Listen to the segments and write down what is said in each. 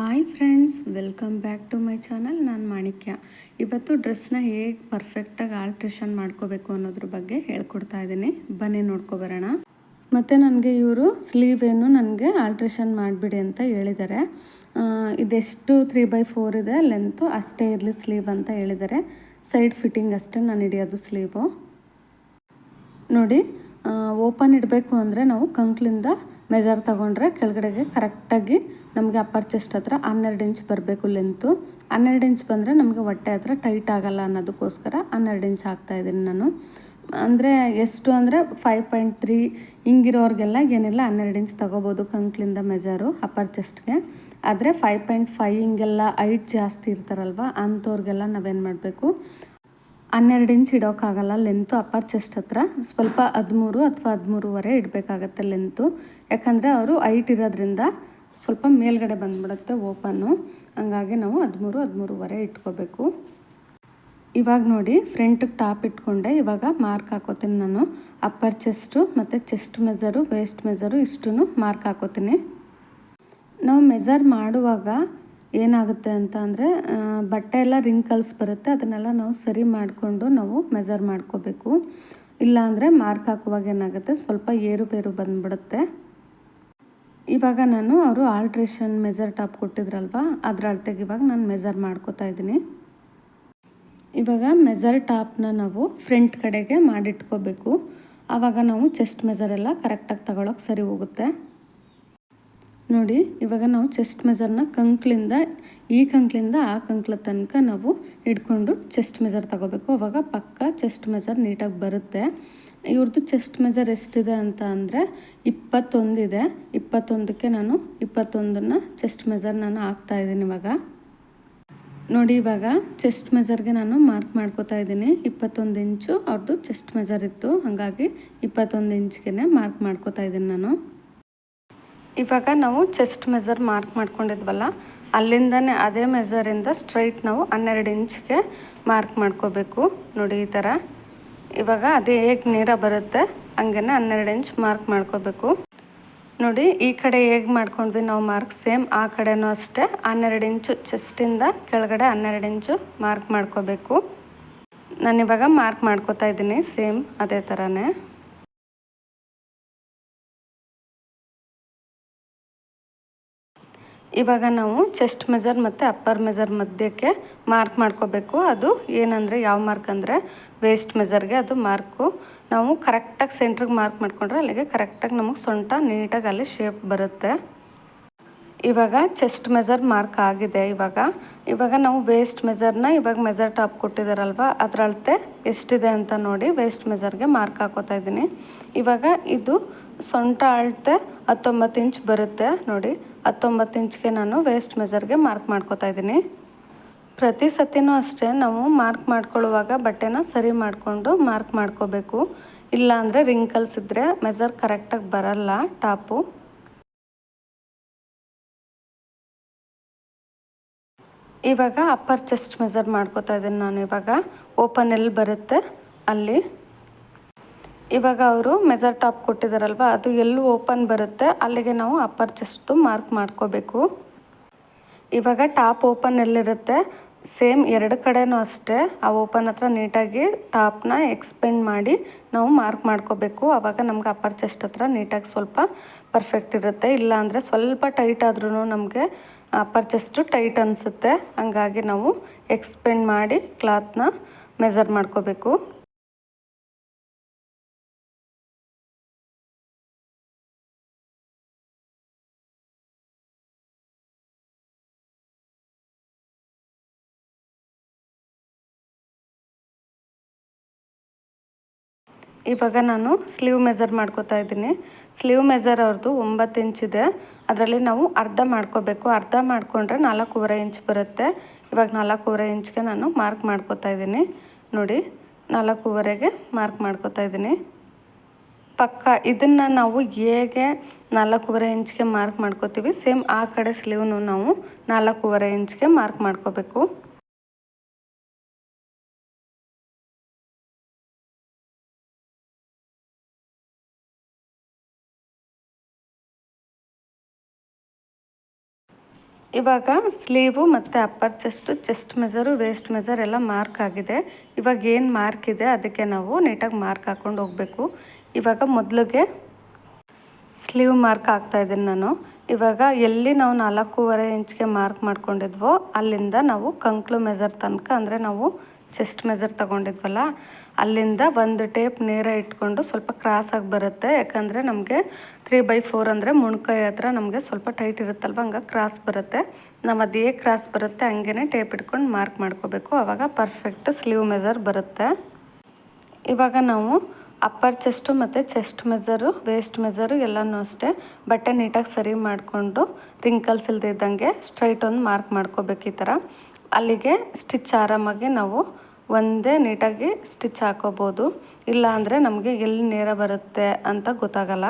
Hi friends welcome back to my channel ನಾನು ಮಾಣಿಕ್ಯ. ಇವತ್ತು ಡ್ರೆಸ್ನ ಹೇಗೆ ಪರ್ಫೆಕ್ಟಾಗಿ ಆಲ್ಟ್ರೇಷನ್ ಮಾಡ್ಕೋಬೇಕು ಅನ್ನೋದ್ರ ಬಗ್ಗೆ ಹೇಳ್ಕೊಡ್ತಾ ಇದ್ದೀನಿ. ಬನ್ನಿ ನೋಡ್ಕೊಬರೋಣ ಮತ್ತು ನನಗೆ ಇವರು ಸ್ಲೀವ್ ಏನು ನನಗೆ ಆಲ್ಟ್ರೇಷನ್ ಮಾಡಿಬಿಡಿ ಅಂತ ಹೇಳಿದ್ದಾರೆ. ಇದೆಷ್ಟು ತ್ರೀ ಬೈ ಫೋರ್ ಇದೆ ಲೆಂತು ಅಷ್ಟೇ ಇರಲಿ ಸ್ಲೀವ್ ಅಂತ ಹೇಳಿದ್ದಾರೆ. ಸೈಡ್ ಫಿಟ್ಟಿಂಗ್ ಅಷ್ಟೇ ನಾನು ಹಿಡಿಯೋದು ಸ್ಲೀವು ನೋಡಿ ಓಪನ್ ಇಡಬೇಕು ಅಂದರೆ ನಾವು ಕಂಕ್ಲಿಂದ ಮೆಜರ್ ತಗೊಂಡ್ರೆ ಕೆಳಗಡೆಗೆ ಕರೆಕ್ಟಾಗಿ ನಮಗೆ ಅಪ್ಪರ್ ಚೆಸ್ಟ್ ಹತ್ರ ಹನ್ನೆರಡು ಇಂಚ್ ಬರಬೇಕು ಲೆಂತು ಹನ್ನೆರಡು ಇಂಚ್ ಬಂದರೆ ನಮಗೆ ಹೊಟ್ಟೆ ಹತ್ರ ಟೈಟ್ ಆಗಲ್ಲ ಅನ್ನೋದಕ್ಕೋಸ್ಕರ ಹನ್ನೆರಡು ಇಂಚ್ ಹಾಕ್ತಾ ಇದ್ದೀನಿ ನಾನು. ಅಂದರೆ ಎಷ್ಟು ಅಂದರೆ ಫೈವ್ ಪಾಯಿಂಟ್ ತ್ರೀ ಹಿಂಗಿರೋರಿಗೆಲ್ಲ ಏನಿಲ್ಲ ಹನ್ನೆರಡು ಇಂಚ್ ತೊಗೋಬೋದು ಕಂಕ್ಲಿಂದ ಮೆಜರು ಅಪ್ಪರ್ ಚೆಸ್ಟ್ಗೆ ಆದರೆ ಫೈವ್ ಪಾಯಿಂಟ್ ಫೈವ್ ಹಿಂಗೆಲ್ಲ ಹೈಟ್ ಜಾಸ್ತಿ ಇರ್ತಾರಲ್ವ ಅಂಥವ್ರಿಗೆಲ್ಲ ನಾವೇನು ಮಾಡಬೇಕು? ಹನ್ನೆರಡು ಇಂಚ್ ಇಡೋಕ್ಕಾಗಲ್ಲ ಲೆಂತು ಅಪ್ಪರ್ ಚೆಸ್ಟ್ ಹತ್ರ. ಸ್ವಲ್ಪ ಹದಿಮೂರು ಅಥವಾ ಹದಿಮೂರುವರೆ ಇಡಬೇಕಾಗತ್ತೆ ಲೆಂತು ಯಾಕಂದರೆ ಅವರು ಹೈಟ್ ಇರೋದ್ರಿಂದ ಸ್ವಲ್ಪ ಮೇಲ್ಗಡೆ ಬಂದ್ಬಿಡುತ್ತೆ ಓಪನ್ನು ಹಂಗಾಗಿ ನಾವು ಹದಿಮೂರು, ಹದಿಮೂರುವರೆ ಇಟ್ಕೋಬೇಕು. ಇವಾಗ ನೋಡಿ ಫ್ರಂಟಿಗೆ ಟಾಪ್ ಇಟ್ಕೊಂಡೆ. ಇವಾಗ ಮಾರ್ಕ್ ಹಾಕೋತೀನಿ ನಾನು. ಅಪ್ಪರ್ ಚೆಸ್ಟು ಮತ್ತು ಚೆಸ್ಟ್ ಮೆಜರು ವೇಸ್ಟ್ ಮೆಜರು ಇಷ್ಟು ಮಾರ್ಕ್ ಹಾಕೋತೀನಿ. ನಾವು ಮೆಜರ್ ಮಾಡುವಾಗ ಏನಾಗುತ್ತೆ ಅಂತ ಅಂದರೆ ಬಟ್ಟೆ ಎಲ್ಲ ರಿಂಕಲ್ಸ್ ಬರುತ್ತೆ, ಅದನ್ನೆಲ್ಲ ನಾವು ಸರಿ ಮಾಡಿಕೊಂಡು ನಾವು ಮೆಜರ್ ಮಾಡ್ಕೋಬೇಕು. ಇಲ್ಲಾಂದರೆ ಮಾರ್ಕ್ ಹಾಕುವಾಗ ಏನಾಗುತ್ತೆ, ಸ್ವಲ್ಪ ಏರುಪೇರು ಬಂದ್ಬಿಡುತ್ತೆ. ಇವಾಗ ನಾನು ಅವರು ಆಲ್ಟ್ರೇಷನ್ ಮೆಜರ್ ಟಾಪ್ ಕೊಟ್ಟಿದ್ರಲ್ವ, ಅದರ ಅಳತೆಗೆ ಇವಾಗ ನಾನು ಮೆಜರ್ ಮಾಡ್ಕೋತಾ ಇದ್ದೀನಿ. ಇವಾಗ ಮೆಜರ್ ಟಾಪ್ನ ನಾವು ಫ್ರಂಟ್ ಕಡೆಗೆ ಮಾಡಿಟ್ಕೋಬೇಕು. ಆವಾಗ ನಾವು ಚೆಸ್ಟ್ ಮೆಸರೆಲ್ಲ ಎಲ್ಲ ಕರೆಕ್ಟಾಗಿ ತಗೊಳಕ್ಕೆ ಸರಿ ಹೋಗುತ್ತೆ. ನೋಡಿ, ಇವಾಗ ನಾವು ಚೆಸ್ಟ್ ಮೆಜರ್ನ ಕಂಕ್ಳಿಂದ, ಈ ಕಂಕ್ಳಿಂದ ಆ ಕಂಕ್ಳ ತನಕ ನಾವು ಹಿಡ್ಕೊಂಡು ಚೆಸ್ಟ್ ಮೆಜರ್ ತಗೋಬೇಕು. ಅವಾಗ ಪಕ್ಕ ಚೆಸ್ಟ್ ಮೆಜರ್ ನೀಟಾಗಿ ಬರುತ್ತೆ. ಇವ್ರದ್ದು ಚೆಸ್ಟ್ ಮೆಜರ್ ಎಷ್ಟಿದೆ ಅಂತ ಅಂದರೆ ಇಪ್ಪತ್ತೊಂದಿದೆ. ಇಪ್ಪತ್ತೊಂದಕ್ಕೆ ನಾನು ಇಪ್ಪತ್ತೊಂದನ್ನು ಚೆಸ್ಟ್ ಮೆಜರ್ ನಾನು ಹಾಕ್ತಾ ಇದ್ದೀನಿ ಇವಾಗ. ನೋಡಿ, ಇವಾಗ ಚೆಸ್ಟ್ ಮೆಜರ್ಗೆ ನಾನು ಮಾರ್ಕ್ ಮಾಡ್ಕೋತಾ ಇದ್ದೀನಿ. ಇಪ್ಪತ್ತೊಂದು ಇಂಚು ಅವ್ರದ್ದು ಚೆಸ್ಟ್ ಮೆಜರ್ ಇತ್ತು. ಹಾಗಾಗಿ ಇಪ್ಪತ್ತೊಂದು ಇಂಚ್ಗೆ ಮಾರ್ಕ್ ಮಾಡ್ಕೋತಾ ಇದ್ದೀನಿ ನಾನು. ಇವಾಗ ನಾವು ಚೆಸ್ಟ್ ಮೆಜರ್ ಮಾರ್ಕ್ ಮಾಡ್ಕೊಂಡಿದ್ವಲ್ಲ, ಅಲ್ಲಿಂದನೇ ಅದೇ ಮೆಜರಿಂದ ಸ್ಟ್ರೈಟ್ ನಾವು ಹನ್ನೆರಡು ಇಂಚ್ಗೆ ಮಾರ್ಕ್ ಮಾಡ್ಕೋಬೇಕು. ನೋಡಿ ಈ ಥರ. ಇವಾಗ ಅದೇ ಹೇಗೆ ನೇರ ಬರುತ್ತೆ ಹಂಗೆ ಹನ್ನೆರಡು ಇಂಚ್ ಮಾರ್ಕ್ ಮಾಡ್ಕೋಬೇಕು. ನೋಡಿ, ಈ ಕಡೆ ಹೇಗೆ ಮಾಡ್ಕೊಂಡ್ವಿ ನಾವು ಮಾರ್ಕ್? ಸೇಮ್ ಆ ಕಡೆನೂ ಅಷ್ಟೇ, ಹನ್ನೆರಡು ಇಂಚು ಚೆಸ್ಟಿಂದ ಕೆಳಗಡೆ ಹನ್ನೆರಡು ಇಂಚು ಮಾರ್ಕ್ ಮಾಡ್ಕೋಬೇಕು. ನಾನಿವಾಗ ಮಾರ್ಕ್ ಮಾಡ್ಕೋತಾ ಇದ್ದೀನಿ, ಸೇಮ್ ಅದೇ ಥರನೇ. ಇವಾಗ ನಾವು ಚೆಸ್ಟ್ ಮೆಜರ್ ಮತ್ತು ಅಪ್ಪರ್ ಮೆಜರ್ ಮಧ್ಯಕ್ಕೆ ಮಾರ್ಕ್ ಮಾಡ್ಕೋಬೇಕು. ಅದು ಏನಂದರೆ ಯಾವ ಮಾರ್ಕ್ ಅಂದರೆ ವೇಸ್ಟ್ ಮೆಜರ್ಗೆ ಅದು ಮಾರ್ಕು ನಾವು ಕರೆಕ್ಟಾಗಿ ಸೆಂಟ್ರಿಗೆ ಮಾರ್ಕ್ ಮಾಡಿಕೊಂಡ್ರೆ ಅಲ್ಲಿಗೆ ಕರೆಕ್ಟಾಗಿ ನಮಗೆ ಸೊಂಟ ನೀಟಾಗಿ ಅಲ್ಲಿ ಶೇಪ್ ಬರುತ್ತೆ. ಇವಾಗ ಚೆಸ್ಟ್ ಮೆಜರ್ ಮಾರ್ಕ್ ಆಗಿದೆ ಇವಾಗ. ಇವಾಗ ನಾವು ವೇಸ್ಟ್ ಮೆಜರ್ನ ಇವಾಗ ಮೆಜರ್ ಟಾಪ್ ಕೊಟ್ಟಿದ್ದಾರಲ್ವ ಅದರ ಅಳತೆ ಎಷ್ಟಿದೆ ಅಂತ ನೋಡಿ ವೇಸ್ಟ್ ಮೆಜರ್ಗೆ ಮಾರ್ಕ್ ಹಾಕೋತಾ ಇದ್ದೀನಿ. ಇವಾಗ ಇದು ಸೊಂಟ ಅಳತೆ ಹತ್ತೊಂಬತ್ತು ಇಂಚ್ ಬರುತ್ತೆ ನೋಡಿ. ಹತ್ತೊಂಬತ್ತು ಇಂಚ್ಗೆ ನಾನು ವೇಸ್ಟ್ ಮೆಜರ್ಗೆ ಮಾರ್ಕ್ ಮಾಡ್ಕೋತಾ ಇದ್ದೀನಿ. ಪ್ರತಿ ಸತಿನೂ ಅಷ್ಟೇ ನಾವು ಮಾರ್ಕ್ ಮಾಡ್ಕೊಳ್ಳುವಾಗ ಬಟ್ಟೆನ ಸರಿ ಮಾಡಿಕೊಂಡು ಮಾರ್ಕ್ ಮಾಡ್ಕೋಬೇಕು. ಇಲ್ಲಾಂದರೆ ರಿಂಕಲ್ಸ್ ಇದ್ದರೆ ಮೆಜರ್ ಕರೆಕ್ಟಾಗಿ ಬರಲ್ಲ ಟಾಪು. ಇವಾಗ ಅಪ್ಪರ್ ಚೆಸ್ಟ್ ಮೆಜರ್ ಮಾಡ್ಕೋತಾ ಇದ್ದೀನಿ ನಾನು ಇವಾಗ. ಓಪನ್ ಎಲ್ಲಿ ಬರುತ್ತೆ ಅಲ್ಲಿ. ಇವಾಗ ಅವರು ಮೆಜರ್ ಟಾಪ್ ಕೊಟ್ಟಿದ್ದಾರಲ್ವ ಅದು ಎಲ್ಲೂ ಓಪನ್ ಬರುತ್ತೆ. ಅಲ್ಲಿಗೆ ನಾವು ಅಪ್ಪರ್ ಚೆಸ್ಟು ಮಾರ್ಕ್ ಮಾಡ್ಕೋಬೇಕು. ಇವಾಗ ಟಾಪ್ ಓಪನ್ ಎಲ್ಲಿರುತ್ತೆ ಸೇಮ್ ಎರಡು ಕಡೆನೂ ಅಷ್ಟೇ. ಆ ಓಪನ್ ಹತ್ರ ನೀಟಾಗಿ ಟಾಪ್ನ ಎಕ್ಸ್ಪೆಂಡ್ ಮಾಡಿ ನಾವು ಮಾರ್ಕ್ ಮಾಡ್ಕೋಬೇಕು. ಆವಾಗ ನಮ್ಗೆ ಅಪ್ಪರ್ ಚೆಸ್ಟ್ ಹತ್ರ ನೀಟಾಗಿ ಸ್ವಲ್ಪ ಪರ್ಫೆಕ್ಟ್ ಇರುತ್ತೆ. ಇಲ್ಲ ಅಂದರೆ ಸ್ವಲ್ಪ ಟೈಟ್ ಆದ್ರೂ ನಮಗೆ ಅಪ್ಪರ್ ಚೆಸ್ಟು ಟೈಟ್ ಅನಿಸುತ್ತೆ. ಹಂಗಾಗಿ ನಾವು ಎಕ್ಸ್ಪೆಂಡ್ ಮಾಡಿ ಕ್ಲಾತ್ನ ಮೆಜರ್ ಮಾಡ್ಕೋಬೇಕು. ಇವಾಗ ನಾನು ಸ್ಲೀವ್ ಮೆಜರ್ ಮಾಡ್ಕೋತಾ ಇದ್ದೀನಿ. ಸ್ಲೀವ್ ಮೆಜರ್ ಅವ್ರದ್ದು ಒಂಬತ್ತು ಇಂಚ್ ಇದೆ. ಅದರಲ್ಲಿ ನಾವು ಅರ್ಧ ಮಾಡ್ಕೋಬೇಕು. ಅರ್ಧ ಮಾಡಿಕೊಂಡ್ರೆ ನಾಲ್ಕೂವರೆ ಇಂಚ್ ಬರುತ್ತೆ. ಇವಾಗ ನಾಲ್ಕೂವರೆ ಇಂಚ್ಗೆ ನಾನು ಮಾರ್ಕ್ ಮಾಡ್ಕೋತಾ ಇದ್ದೀನಿ. ನೋಡಿ, ನಾಲ್ಕೂವರೆಗೆ ಮಾರ್ಕ್ ಮಾಡ್ಕೋತಾ ಇದ್ದೀನಿ. ಪಕ್ಕ ಇದನ್ನು ನಾವು ಹೇಗೆ ನಾಲ್ಕೂವರೆ ಇಂಚ್ಗೆ ಮಾರ್ಕ್ ಮಾಡ್ಕೋತೀವಿ, ಸೇಮ್ ಆ ಕಡೆ ಸ್ಲೀವ್ನು ನಾವು ನಾಲ್ಕೂವರೆ ಇಂಚ್ಗೆ ಮಾರ್ಕ್ ಮಾಡ್ಕೋಬೇಕು. ಇವಾಗ ಸ್ಲೀವು ಮತ್ತು upper chest chest measure waist measure ಎಲ್ಲ ಮಾರ್ಕ್ ಆಗಿದೆ. ಇವಾಗ ಏನು ಮಾರ್ಕ್ ಇದೆ ಅದಕ್ಕೆ ನಾವು ನೀಟಾಗಿ ಮಾರ್ಕ್ ಹಾಕ್ಕೊಂಡು ಹೋಗಬೇಕು. ಇವಾಗ ಮೊದಲಿಗೆ ಸ್ಲೀವ್ ಮಾರ್ಕ್ ಹಾಕ್ತಾ ಇದ್ದೀನಿ ನಾನು. ಇವಾಗ ಎಲ್ಲಿ ನಾವು ನಾಲ್ಕೂವರೆ ಇಂಚ್ಗೆ ಮಾರ್ಕ್ ಮಾಡ್ಕೊಂಡಿದ್ವೋ ಅಲ್ಲಿಂದ ನಾವು ಕಂಕ್ಳು ಮೆಜರ್ ತನಕ, ಅಂದರೆ ನಾವು ಚೆಸ್ಟ್ ಮೆಜರ್ ತೊಗೊಂಡಿದ್ವಲ್ಲ ಅಲ್ಲಿಂದ ಒಂದು ಟೇಪ್ ನೇರ ಇಟ್ಕೊಂಡು ಸ್ವಲ್ಪ ಕ್ರಾಸಾಗಿ ಬರುತ್ತೆ. ಯಾಕಂದರೆ ನಮಗೆ ತ್ರೀ ಬೈ ಫೋರ್ ಅಂದರೆ ಮುಣ್ಕೈ ಹತ್ರ ನಮಗೆ ಸ್ವಲ್ಪ ಟೈಟ್ ಇರುತ್ತಲ್ವ? ಹಂಗೆ ಕ್ರಾಸ್ ಬರುತ್ತೆ. ನಾವು ಹೇಗೆ ಕ್ರಾಸ್ ಬರುತ್ತೆ ಹಂಗೇ ಟೇಪ್ ಇಟ್ಕೊಂಡು ಮಾರ್ಕ್ ಮಾಡ್ಕೋಬೇಕು. ಆವಾಗ ಪರ್ಫೆಕ್ಟ್ ಸ್ಲೀವ್ ಮೆಜರ್ ಬರುತ್ತೆ. ಇವಾಗ ನಾವು ಅಪ್ಪರ್ ಚೆಸ್ಟು ಮತ್ತು ಚೆಸ್ಟ್ ಮೆಜರು, ವೇಸ್ಟ್ ಮೆಜರು ಎಲ್ಲನೂ ಅಷ್ಟೇ ಬಟ್ಟೆ ನೀಟಾಗಿ ಸರಿ ಮಾಡಿಕೊಂಡು ರಿಂಕಲ್ಸ್ ಇಲ್ದಿದ್ದಂಗೆ ಸ್ಟ್ರೈಟ್ ಒಂದು ಮಾರ್ಕ್ ಮಾಡ್ಕೋಬೇಕು ಈ ಥರ ಅಲ್ಲಿಗೆ ಸ್ಟಿಚ್ ಆರಾಮಾಗಿ ನಾವು ಒಂದೇ ನೀಟಾಗಿ ಸ್ಟಿಚ್ ಹಾಕೋಬೋದು. ಇಲ್ಲ ಅಂದರೆ ನಮಗೆ ಎಲ್ಲಿ ನೇರ ಬರುತ್ತೆ ಅಂತ ಗೊತ್ತಾಗಲ್ಲ.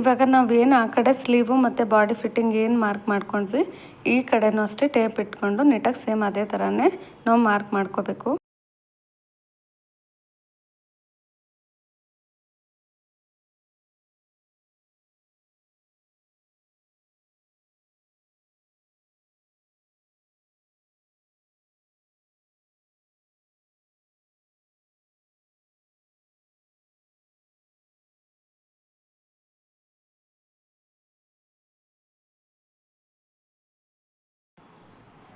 ಇವಾಗ ನಾವೇನು ಆ ಕಡೆ ಸ್ಲೀವು ಮತ್ತು ಬಾಡಿ ಫಿಟ್ಟಿಂಗ್ ಏನು ಮಾರ್ಕ್ ಮಾಡ್ಕೊಂಡ್ವಿ, ಈ ಕಡೆನೂ ಅಷ್ಟೇ ಟೇಪ್ ಇಟ್ಕೊಂಡು ನೀಟಾಗಿ ಸೇಮ್ ಅದೇ ಥರನೇ ನಾವು ಮಾರ್ಕ್ ಮಾಡ್ಕೋಬೇಕು.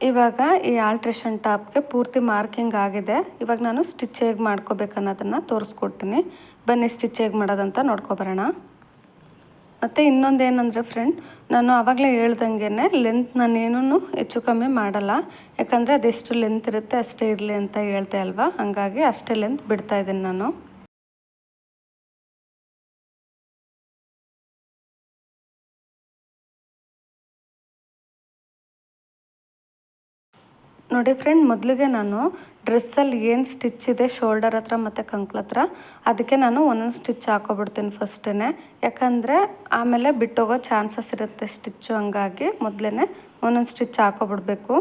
ಇವಾಗ ಈ ಆಲ್ಟ್ರೇಷನ್ ಟಾಪ್ಗೆ ಪೂರ್ತಿ ಮಾರ್ಕಿಂಗ್ ಆಗಿದೆ. ಇವಾಗ ನಾನು ಸ್ಟಿಚ್ ಹೇಗೆ ಮಾಡ್ಕೋಬೇಕನ್ನೋದನ್ನು ತೋರಿಸ್ಕೊಡ್ತೀನಿ. ಬನ್ನಿ ಸ್ಟಿಚ್ ಹೇಗೆ ಮಾಡೋದಂತ ನೋಡ್ಕೊಬರೋಣ ಮತ್ತು ಇನ್ನೊಂದು ಏನಂದರೆ ಫ್ರೆಂಡ್ ನಾನು ಆವಾಗಲೇ ಹೇಳ್ದಂಗೆ ಲೆಂತ್ ನಾನೇನೂ ಹೆಚ್ಚು ಕಮ್ಮಿ ಮಾಡಲ್ಲ. ಯಾಕಂದರೆ ಅದೆಷ್ಟು ಲೆಂತ್ ಇರುತ್ತೆ ಅಷ್ಟೇ ಇರಲಿ ಅಂತ ಹೇಳ್ತೆ ಅಲ್ವಾ? ಹಾಗಾಗಿ ಅಷ್ಟೇ ಲೆಂತ್ ಬಿಡ್ತಾಯಿದ್ದೀನಿ ನಾನು. ನೋಡಿ ಫ್ರೆಂಡ್ ಮೊದಲಿಗೆ ನಾನು ಡ್ರೆಸ್ಸಲ್ಲಿ ಏನು ಸ್ಟಿಚ್ ಇದೆ ಶೋಲ್ಡರ್ ಹತ್ರ ಮತ್ತು ಕಂಕ್ಳ ಹತ್ರ, ಅದಕ್ಕೆ ನಾನು ಒಂದೊಂದು ಸ್ಟಿಚ್ ಹಾಕೋಬಿಡ್ತೀನಿ ಫಸ್ಟೇ ಯಾಕಂದರೆ ಆಮೇಲೆ ಬಿಟ್ಟೋಗೋ ಚಾನ್ಸಸ್ ಇರುತ್ತೆ ಸ್ಟಿಚ್ಚು ಹಂಗಾಗಿ ಮೊದಲೇ ಒಂದೊಂದು ಸ್ಟಿಚ್ ಹಾಕೋಬಿಡ್ಬೇಕು.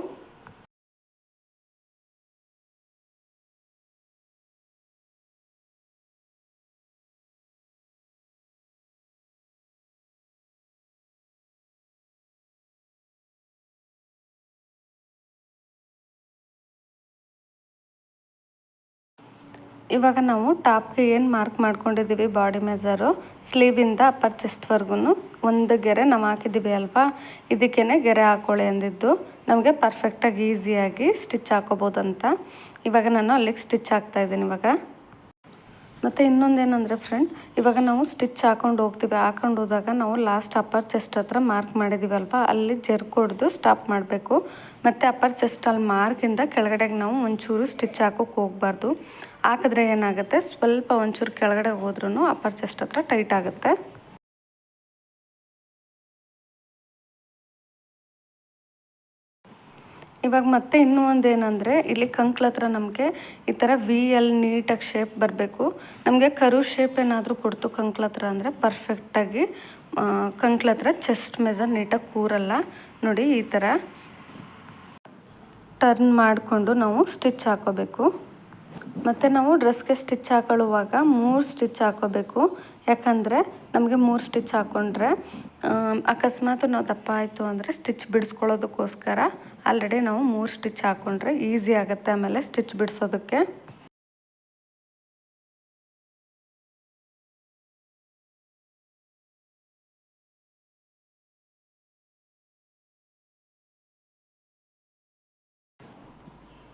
ಇವಾಗ ನಾವು ಟಾಪ್ಗೆ ಏನು ಮಾರ್ಕ್ ಮಾಡ್ಕೊಂಡಿದ್ದೀವಿ ಬಾಡಿ ಮೆಜರು? ಸ್ಲೀವಿಂದ ಅಪ್ಪರ್ ಚೆಸ್ಟ್ವರೆಗೂ ಒಂದು ಗೆರೆ ನಾವು ಹಾಕಿದ್ದೀವಿ ಅಲ್ವಾ? ಇದಕ್ಕೇ ಗೆರೆ ಹಾಕೊಳ್ಳಿ ಅಂದಿದ್ದು. ನಮಗೆ ಪರ್ಫೆಕ್ಟಾಗಿ ಈಸಿಯಾಗಿ ಸ್ಟಿಚ್ ಹಾಕೋಬೋದು ಅಂತ. ಇವಾಗ ನಾನು ಅಲ್ಲಿಗೆ ಸ್ಟಿಚ್ ಹಾಕ್ತಾ ಇದ್ದೀನಿ ಇವಾಗ. ಮತ್ತು ಇನ್ನೊಂದೇನೆಂದರೆ ಫ್ರೆಂಡ್ ಇವಾಗ ನಾವು ಸ್ಟಿಚ್ ಹಾಕೊಂಡು ಹೋಗ್ತೀವಿ. ಹಾಕೊಂಡು ಹೋದಾಗ ನಾವು ಲಾಸ್ಟ್ ಅಪ್ಪರ್ ಚೆಸ್ಟ್ ಹತ್ರ ಮಾರ್ಕ್ ಮಾಡಿದ್ದೀವಲ್ವ ಅಲ್ಲಿ ಜರ್ಕೊಡ್ದು ಸ್ಟಾಪ್ ಮಾಡಬೇಕು. ಮತ್ತು ಅಪ್ಪರ್ ಚೆಸ್ಟಲ್ಲಿ ಮಾರ್ಕಿಂದ ಕೆಳಗಡೆಗೆ ನಾವು ಒಂಚೂರು ಸ್ಟಿಚ್ ಹಾಕೋಕೆ ಹೋಗ್ಬಾರ್ದು. ಹಾಕಿದ್ರೆ ಏನಾಗುತ್ತೆ? ಸ್ವಲ್ಪ ಒಂಚೂರು ಕೆಳಗಡೆ ಹೋದ್ರೂ ಅಪ್ಪರ್ ಚೆಸ್ಟ್ ಹತ್ರ ಟೈಟ್ ಆಗುತ್ತೆ. ಇವಾಗ ಮತ್ತೆ ಇನ್ನೂ ಒಂದು ಏನಂದರೆ, ಇಲ್ಲಿ ಕಂಕ್ಳ ಹತ್ರ ನಮಗೆ ಈ ಥರ ವಿ ಎಲ್ ನೀಟಾಗಿ ಶೇಪ್ ಬರಬೇಕು. ನಮಗೆ ಕರು ಶೇಪ್ ಏನಾದರೂ ಕೊಡ್ತು ಕಂಕ್ಳ ಹತ್ರ ಅಂದರೆ ಪರ್ಫೆಕ್ಟಾಗಿ ಕಂಕ್ಳ ಹತ್ರ ಚೆಸ್ಟ್ ಮೆಜರ್ ನೀಟಾಗಿ ಕೂರಲ್ಲ. ನೋಡಿ ಈ ಥರ ಟರ್ನ್ ಮಾಡಿಕೊಂಡು ನಾವು ಸ್ಟಿಚ್ ಹಾಕೋಬೇಕು. ಮತ್ತು ನಾವು ಡ್ರೆಸ್ಗೆ ಸ್ಟಿಚ್ ಹಾಕೊಳ್ಳುವಾಗ ಮೂರು ಸ್ಟಿಚ್ ಹಾಕೋಬೇಕು. ಯಾಕಂದರೆ ನಮಗೆ ಮೂರು ಸ್ಟಿಚ್ ಹಾಕ್ಕೊಂಡ್ರೆ ಅಕಸ್ಮಾತ್ ನಾವು ದಪ್ಪ ಆಯಿತು ಅಂದರೆ ಸ್ಟಿಚ್ ಬಿಡಿಸ್ಕೊಳ್ಳೋದಕ್ಕೋಸ್ಕರ ಆಲ್ರೆಡಿ ನಾವು ಮೂರು ಸ್ಟಿಚ್ ಹಾಕ್ಕೊಂಡ್ರೆ ಈಸಿ ಆಗುತ್ತೆ ಆಮೇಲೆ ಸ್ಟಿಚ್ ಬಿಡಿಸೋದಕ್ಕೆ.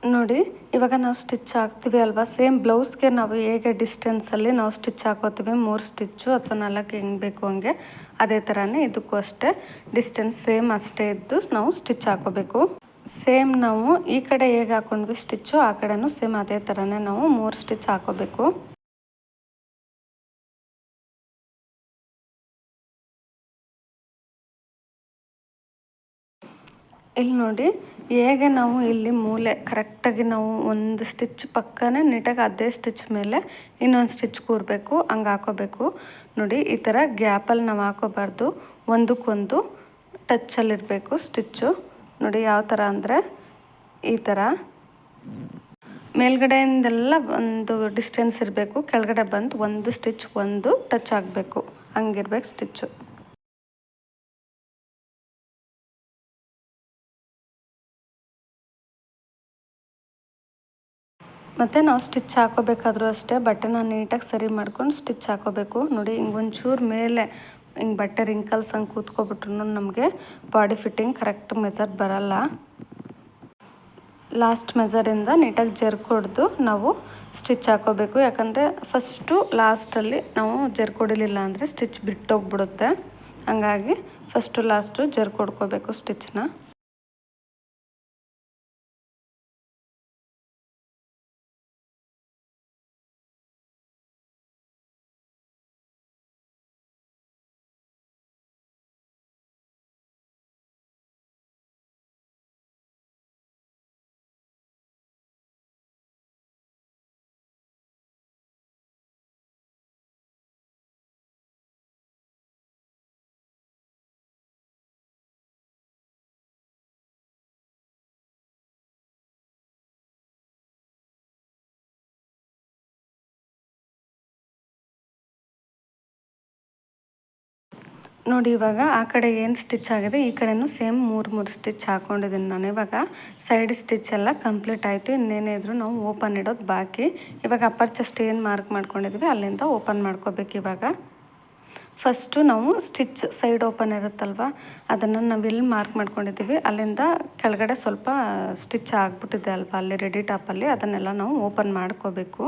ನೋಡಿ, ಇವಾಗ ನಾವು ಸ್ಟಿಚ್ ಹಾಕ್ತೀವಿ ಅಲ್ವಾ? ಸೇಮ್ ಬ್ಲೌಸ್ಗೆ ನಾವು ಹೇಗೆ ಡಿಸ್ಟೆನ್ಸಲ್ಲಿ ನಾವು ಸ್ಟಿಚ್ ಹಾಕೋತೀವಿ? ಮೂರು ಸ್ಟಿಚ್ಚು ಅಥವಾ ನಾಲ್ಕು ಹೆಂಗೆ ಬೇಕು ಹಂಗೆ? ಅದೇ ಥರನೇ ಇದಕ್ಕೂ ಅಷ್ಟೇ. ಡಿಸ್ಟೆನ್ಸ್ ಸೇಮ್ ಅಷ್ಟೇ ಇದ್ದು ನಾವು ಸ್ಟಿಚ್ ಹಾಕೋಬೇಕು. ಸೇಮ್ ನಾವು ಈ ಕಡೆ ಹೇಗೆ ಹಾಕೊಂಡ್ವಿ ಸ್ಟಿಚ್ಚು ಆ ಕಡೆನೂ ಸೇಮ್ ಅದೇ ಥರನೇ ನಾವು ಮೂರು ಸ್ಟಿಚ್ ಹಾಕೋಬೇಕು. ಇಲ್ಲಿ ನೋಡಿ ಹೇಗೆ ನಾವು ಇಲ್ಲಿ ಮೂಲೆ ಕರೆಕ್ಟಾಗಿ ನಾವು ಒಂದು ಸ್ಟಿಚ್ ಪಕ್ಕನೇ ನೀಟಾಗಿ ಅದೇ ಸ್ಟಿಚ್ ಮೇಲೆ ಇನ್ನೊಂದು ಸ್ಟಿಚ್ ಕೂರಬೇಕು, ಹಂಗೆ ಹಾಕೋಬೇಕು. ನೋಡಿ, ಈ ಥರ ಗ್ಯಾಪಲ್ಲಿ ನಾವು ಹಾಕೋಬಾರ್ದು. ಒಂದಕ್ಕೊಂದು ಟಚ್ಚಲ್ಲಿರಬೇಕು ಸ್ಟಿಚ್ಚು. ನೋಡಿ, ಯಾವ ಥರ ಅಂದರೆ ಈ ಥರ. ಮೇಲ್ಗಡೆಯಿಂದೆಲ್ಲ ಒಂದು ಡಿಸ್ಟೆನ್ಸ್ ಇರಬೇಕು. ಕೆಳಗಡೆ ಬಂದು ಒಂದು ಸ್ಟಿಚ್, ಒಂದು ಟಚ್ ಆಗಬೇಕು ಹಂಗಿರ್ಬೇಕು ಸ್ಟಿಚ್ಚು. ಮತ್ತು ನಾವು ಸ್ಟಿಚ್ ಹಾಕೋಬೇಕಾದ್ರೂ ಅಷ್ಟೇ ಬಟ್ಟೆನ ನೀಟಾಗಿ ಸರಿ ಮಾಡ್ಕೊಂಡು ಸ್ಟಿಚ್ ಹಾಕೋಬೇಕು. ನೋಡಿ, ಹಿಂಗೆ ಒಂಚೂರು ಮೇಲೆ ಹಿಂಗೆ ಬಟ್ಟೆ ರಿಂಕಲ್ಸ್ ಹಂಗೆ ಕೂತ್ಕೊಬಿಟ್ರು ನಮಗೆ ಬಾಡಿ ಫಿಟ್ಟಿಂಗ್ ಕರೆಕ್ಟ್ ಮೆಜರ್ ಬರಲ್ಲ. ಲಾಸ್ಟ್ ಮೆಜರಿಂದ ನೀಟಾಗಿ ಜರ್ಕೊಡ್ದು ನಾವು ಸ್ಟಿಚ್ ಹಾಕೋಬೇಕು. ಯಾಕಂದರೆ ಫಸ್ಟು ಲಾಸ್ಟಲ್ಲಿ ನಾವು ಜರ್ಕೊಡಿಲಿಲ್ಲ ಅಂದರೆ ಸ್ಟಿಚ್ ಬಿಟ್ಟೋಗ್ಬಿಡುತ್ತೆ. ಹಂಗಾಗಿ ಫಸ್ಟು ಲಾಸ್ಟು ಜರ್ಕೊಡ್ಕೋಬೇಕು ಸ್ಟಿಚ್ನ ನೋಡಿ, ಇವಾಗ ಆ ಕಡೆ ಏನು ಸ್ಟಿಚ್ ಆಗಿದೆ? ಈ ಕಡೆನೂ ಸೇಮ್ ಮೂರು ಮೂರು ಸ್ಟಿಚ್ ಹಾಕ್ಕೊಂಡಿದ್ದೀನಿ ನಾನು. ಇವಾಗ ಸೈಡ್ ಸ್ಟಿಚ್ ಎಲ್ಲ ಕಂಪ್ಲೀಟ್ ಆಯಿತು. ಇನ್ನೇನೇ ನಾವು ಓಪನ್ ಇಡೋದು ಬಾಕಿ. ಇವಾಗ ಅಪ್ಪರ್ ಚೆಸ್ಟ್ ಏನು ಮಾರ್ಕ್ ಮಾಡ್ಕೊಂಡಿದ್ವಿ, ಅಲ್ಲಿಂದ ಓಪನ್ ಮಾಡ್ಕೋಬೇಕು ಇವಾಗ. ಫಸ್ಟು ನಾವು ಸ್ಟಿಚ್ ಸೈಡ್ ಓಪನ್ ಇರುತ್ತಲ್ವ? ಅದನ್ನು ನಾವು ಇಲ್ಲಿ ಮಾರ್ಕ್ ಮಾಡ್ಕೊಂಡಿದ್ದೀವಿ ಅಲ್ಲಿಂದ ಕೆಳಗಡೆ ಸ್ವಲ್ಪ ಸ್ಟಿಚ್ ಆಗಿಬಿಟ್ಟಿದೆ ಅಲ್ವಾ? ಅಲ್ಲಿ ರೆಡಿ ಟಾಪಲ್ಲಿ ಅದನ್ನೆಲ್ಲ ನಾವು ಓಪನ್ ಮಾಡ್ಕೋಬೇಕು.